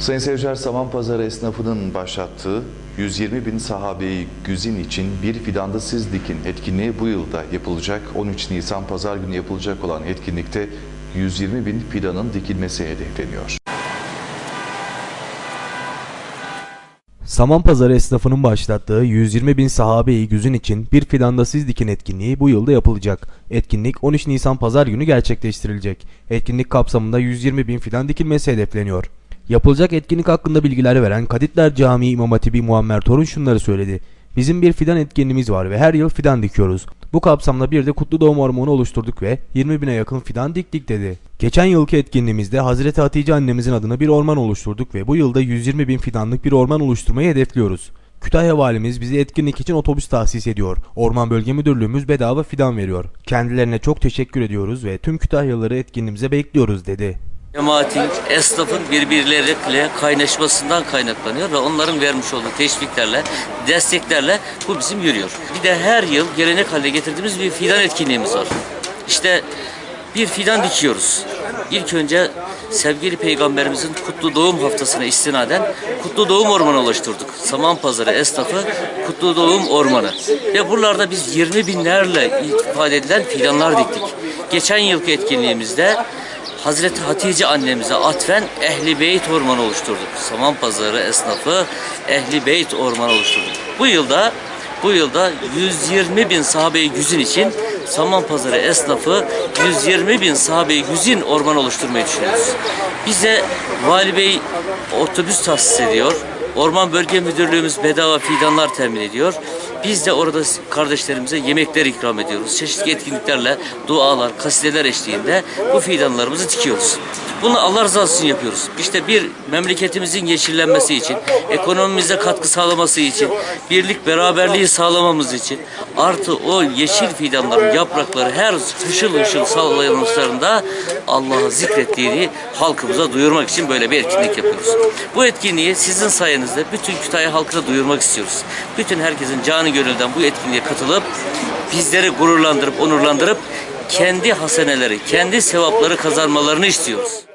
Sayın seyirciler, Saman Pazarı esnafının başlattığı 120 bin sahabeyi güzin için bir fidanda siz dikin etkinliği bu yılda yapılacak. 13 Nisan Pazar günü yapılacak olan etkinlikte 120 bin fidanın dikilmesi hedefleniyor. Samanpazarı esnafının başlattığı 120 bin sahabe-i güzün için bir fidanda siz dikin etkinliği bu yılda yapılacak. Etkinlik 13 Nisan Pazar günü gerçekleştirilecek. Etkinlik kapsamında 120 bin fidan dikilmesi hedefleniyor. Yapılacak etkinlik hakkında bilgiler veren Kaditler Camii İmam Hatibi Muammer Torun şunları söyledi. Bizim bir fidan etkinliğimiz var ve her yıl fidan dikiyoruz. Bu kapsamda bir de kutlu doğum ormanı oluşturduk ve 20 bine yakın fidan diktik dedi. Geçen yılki etkinliğimizde Hazreti Hatice annemizin adına bir orman oluşturduk ve bu yılda 120 bin fidanlık bir orman oluşturmayı hedefliyoruz. Kütahya valimiz bizi etkinlik için otobüs tahsis ediyor. Orman Bölge Müdürlüğümüz bedava fidan veriyor. Kendilerine çok teşekkür ediyoruz ve tüm Kütahyalıları etkinliğimize bekliyoruz dedi. Cemaatin, esnafın birbirleriyle kaynaşmasından kaynaklanıyor ve onların vermiş olduğu teşviklerle, desteklerle bu bizim yürüyor. Bir de her yıl gelenek haline getirdiğimiz bir fidan etkinliğimiz var. İşte bir fidan dikiyoruz. İlk önce sevgili peygamberimizin kutlu doğum haftasına istinaden kutlu doğum ormanı oluşturduk. Saman Pazarı esnafı kutlu doğum ormanı. Ve buralarda biz 20 binlerle ifade edilen fidanlar diktik. Geçen yılki etkinliğimizde Hazreti Hatice annemize atfen Ehli Beyt Ormanı oluşturduk. Saman Pazarı esnafı Ehli Beyt Ormanı oluşturduk. Bu yılda bu yılda 120 bin sahabe-i güzin için Saman Pazarı esnafı 120 bin sahabe-i güzin orman oluşturmayı düşünüyoruz. Bize Vali Bey otobüs tahsis ediyor. Orman Bölge Müdürlüğümüz bedava fidanlar temin ediyor. Biz de orada kardeşlerimize yemekler ikram ediyoruz. Çeşitli etkinliklerle, dualar, kasideler eşliğinde bu fidanlarımızı dikiyoruz. Bunu Allah rızası için yapıyoruz. İşte bir memleketimizin yeşillenmesi için, ekonomimize katkı sağlaması için, birlik beraberliği sağlamamız için, artı o yeşil fidanların yaprakları her hışıl hışıl sallayanışlarında Allah'ı zikrettiğini halkımıza duyurmak için böyle bir etkinlik yapıyoruz. Bu etkinliği sizin sayenizde bütün Kütahya halkına duyurmak istiyoruz. Bütün herkesin canı gönülden bu etkinliğe katılıp bizleri gururlandırıp onurlandırıp kendi haseneleri, kendi sevapları kazanmalarını istiyoruz.